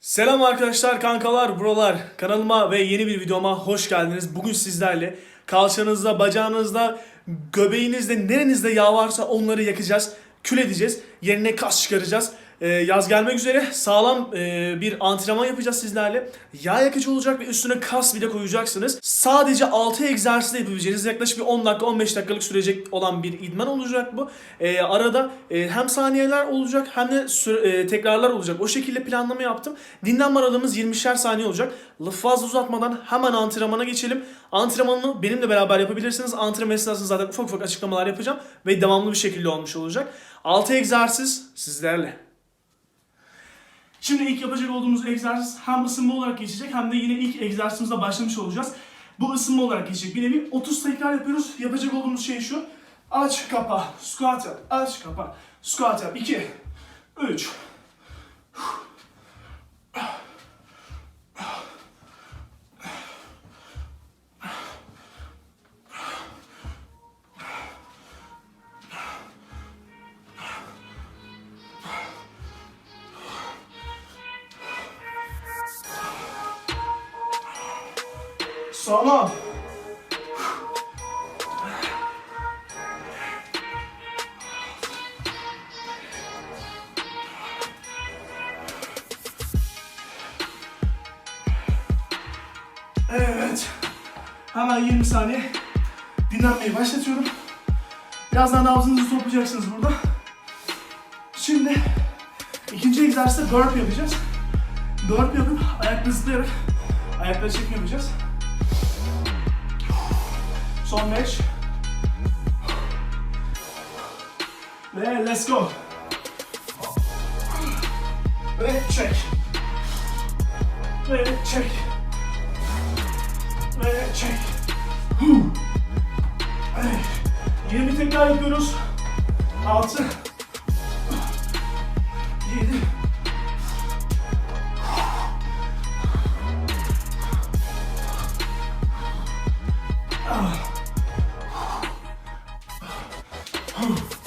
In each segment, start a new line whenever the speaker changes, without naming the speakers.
Selam arkadaşlar, kankalar, buralar. Kanalıma ve yeni bir videoma hoş geldiniz. Bugün sizlerle kalçanızda, bacağınızda, göbeğinizde, nerenizde yağ varsa onları yakacağız, kül edeceğiz. Yerine kas çıkaracağız. Ee, yaz gelmek üzere sağlam e, bir antrenman yapacağız sizlerle. Yağ yakıcı olacak ve üstüne kas bir de koyacaksınız. Sadece 6 egzersiz yapabileceğiniz yaklaşık bir 10 dakika 15 dakikalık sürecek olan bir idman olacak bu. Ee, arada e, hem saniyeler olacak hem de e, tekrarlar olacak. O şekilde planlama yaptım. Dinlenme aralığımız 20'şer saniye olacak. Lafı fazla uzatmadan hemen antrenmana geçelim. Antrenmanını benimle beraber yapabilirsiniz. Antrenman esnasında zaten ufak ufak açıklamalar yapacağım ve devamlı bir şekilde olmuş olacak. 6 egzersiz sizlerle. Şimdi ilk yapacak olduğumuz egzersiz hem ısınma olarak geçecek hem de yine ilk egzersizimizle başlamış olacağız. Bu ısınma olarak geçecek. Bir nevi 30 tekrar yapıyoruz. Yapacak olduğumuz şey şu. Aç, kapa, squat yap, aç, kapa, squat yap. 2, 3, Sağlam. Evet. Hemen 20 saniye dinlenmeyi başlatıyorum. Birazdan nabzınızı toplayacaksınız burada. Şimdi ikinci egzersizde burp yapacağız. Burp yapıp ayakları zıplayarak ayakları çekme yapacağız. Son 5. Ve let's go. Ve çek. Ve çek. Ve çek. Hu. Evet. 20 tekrar yapıyoruz. 6 7 Oh.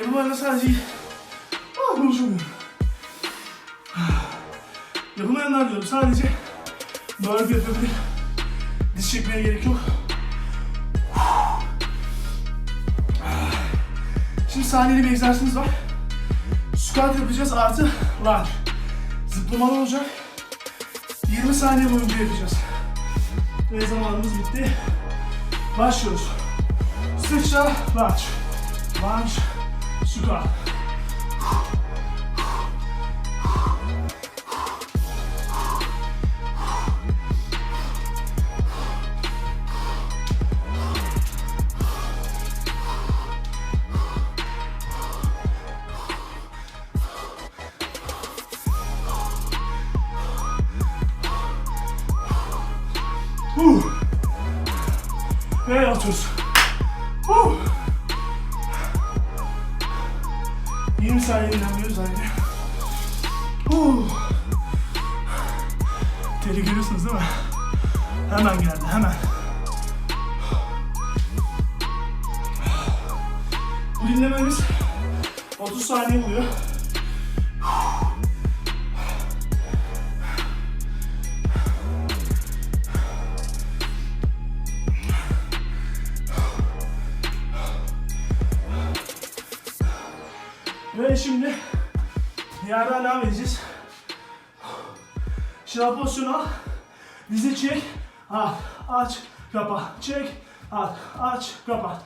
Yapamayanlar sadece... Ah konuşamıyorum. Yapamayanlar diyorum sadece burp yapabilir. Diz çekmeye gerek yok. Şimdi saniyeli bir egzersizimiz var. Squat yapacağız artı lunge. Zıplamalı olacak. 20 saniye boyunca yapacağız. Ve zamanımız bitti. Başlıyoruz. Sıçra, lunge. Lunge, squat. Huh. 20 saniye dinlenmiyoruz aynı. Teri görüyorsunuz değil mi? Hemen geldi, hemen. Bu dinlememiz 30 saniye oluyor. Devam edeceğiz. Şınav pozisyonu al. Dizi çek. Al. Aç. Kapa. Çek. Al. Aç. Kapa.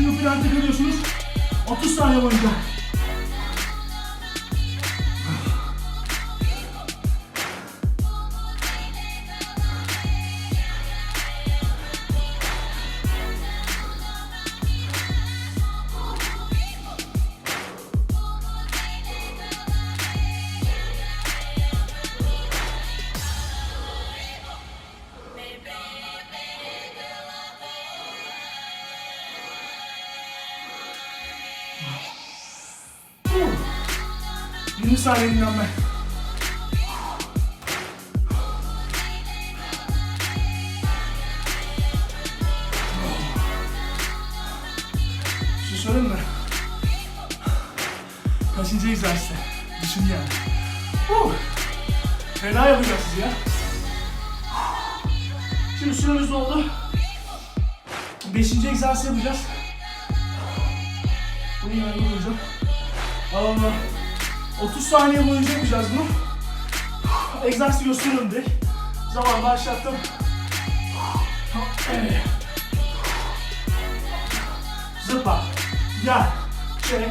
Şimdi plante kalıyorsunuz. 30 saniye boyunca. 20 saniye dinlenme. Şu söyleyeyim mi? Kaçıncı egzersizde? Düşün yani. Uh. Fena yapacağız siz ya. Şimdi süremiz doldu. Beşinci egzersiz yapacağız. Bunu yana vuracağım. Allah 30 saniye boyunca yapacağız bunu. Egzersiz gösteriyorum. Zaman başlattım. Evet. Zıpla. Gel. Çek.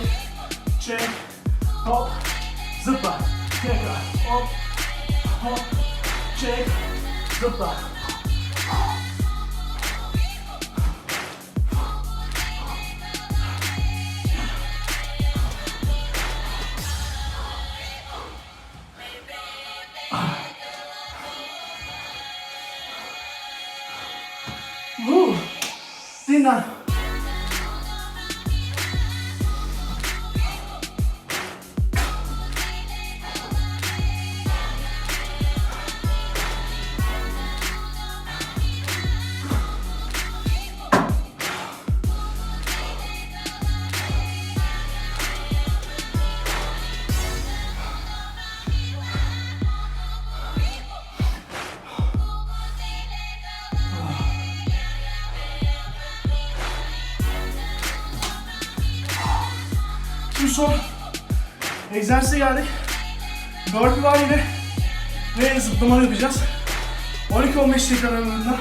Çek. Hop. Zıpla. Tekrar. Hop. Hop. Çek. Zıpla. Son egzersize geldik. Burpee var yine. Ve zıplama yapacağız. 12-15 dakika aralığında.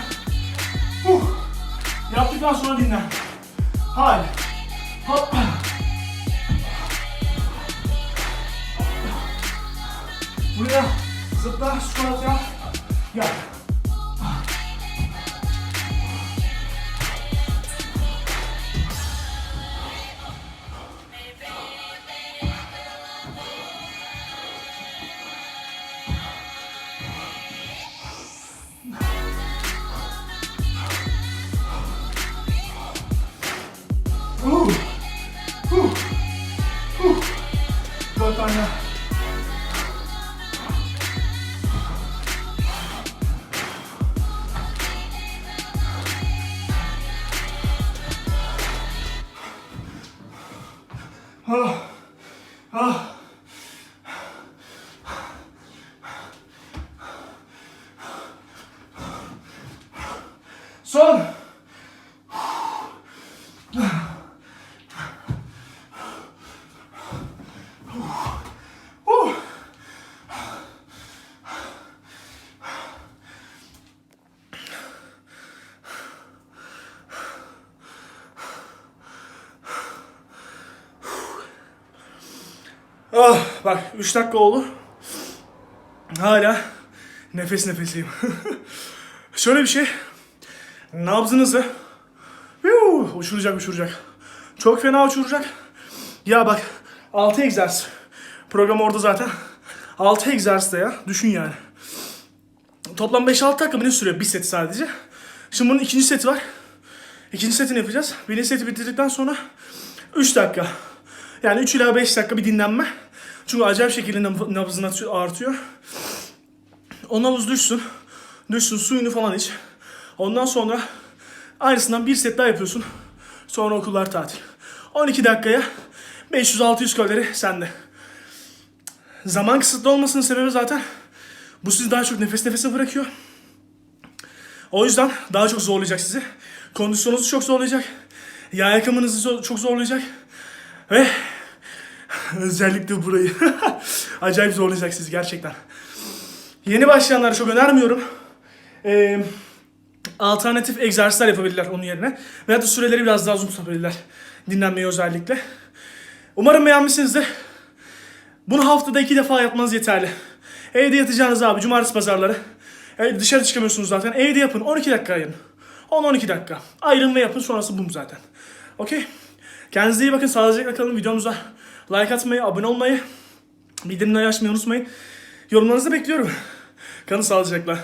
Huh. Yaptıktan sonra dinlen. Haydi. Hop. Buraya zıpla, squat yap. Gel. Son. Ah, bak 3 dakika oldu. Hala nefes nefesiyim. Şöyle bir şey. Nabzınızı Yuh, uçuracak uçuracak. Çok fena uçuracak. Ya bak 6 egzersiz. Program orada zaten. 6 egzersiz de ya. Düşün yani. Toplam 5-6 dakika ne sürüyor bir set sadece. Şimdi bunun ikinci seti var. İkinci setini yapacağız. Birinci seti bitirdikten sonra 3 dakika. Yani 3 ila 5 dakika bir dinlenme. Çünkü acayip şekilde nab- nabzın atıyor- artıyor. O nabız düşsün. Düşsün suyunu falan iç. Ondan sonra aynısından bir set daha yapıyorsun. Sonra okullar tatil. 12 dakikaya 500-600 kalori sende. Zaman kısıtlı olmasının sebebi zaten bu sizi daha çok nefes nefese bırakıyor. O yüzden daha çok zorlayacak sizi. Kondisyonunuzu çok zorlayacak. Yağ yakımınızı çok zorlayacak. Ve özellikle burayı acayip zorlayacak sizi gerçekten. Yeni başlayanlara çok önermiyorum. Ee, alternatif egzersizler yapabilirler onun yerine. Veya da süreleri biraz daha uzun tutabilirler. Dinlenmeyi özellikle. Umarım beğenmişsinizdir. Bunu haftada iki defa yapmanız yeterli. Evde yatacağınız abi cumartesi pazarları. E, dışarı çıkamıyorsunuz zaten. Evde yapın 12 dakika ayırın. 10-12 dakika. Ayırın ve yapın sonrası bum zaten. Okey. Kendinize iyi bakın. Sağlıcakla kalın. Videomuza like atmayı, abone olmayı, bildirimleri açmayı unutmayın. Yorumlarınızı bekliyorum. Kalın sağlıcakla.